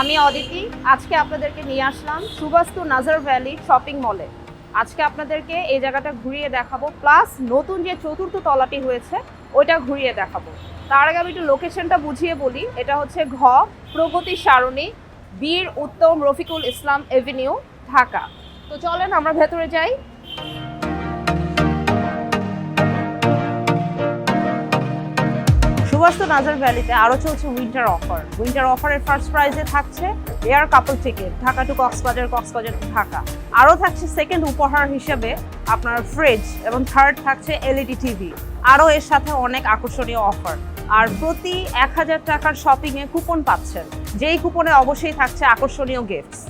আমি অদিতি, আজকে আপনাদেরকে নিয়ে আসলাম সুবাস্তু নাজার ভ্যালি শপিং মলে। আজকে আপনাদেরকে এই জায়গাটা ঘুরিয়ে দেখাবো, প্লাস নতুন যে চতুর্থ তলাটি হয়েছে, ওইটা ঘুরিয়ে দেখাবো। তার আগে আমি একটু লোকেশনটা বুঝিয়ে বলি, এটা হচ্ছে ঘ, প্রগতি সারণী, বীর উত্তম রফিকুল ইসলাম এভিনিউ, ঢাকা। তো চলেন আমরা ভেতরে যাই। সুভাষ নাজার ভ্যালিতে আরও চলছে উইন্টার অফার উইন্টার অফারের ফার্স্ট প্রাইজে থাকছে air couple ticket Dhaka to Cox's Bazar Cox's Bazar to Dhaka. আরও থাকছে সেকেন্ড উপহার হিসেবে আপনার ফ্রিজ এবং থার্ড থাকছে এলইডি টিভি আরও এর সাথে অনেক আকর্ষণীয় অফার আর প্রতি এক হাজার টাকার শপিংয়ে কুপন পাচ্ছেন। যেই কুপনে অবশ্যই থাকছে আকর্ষণীয় গিফটস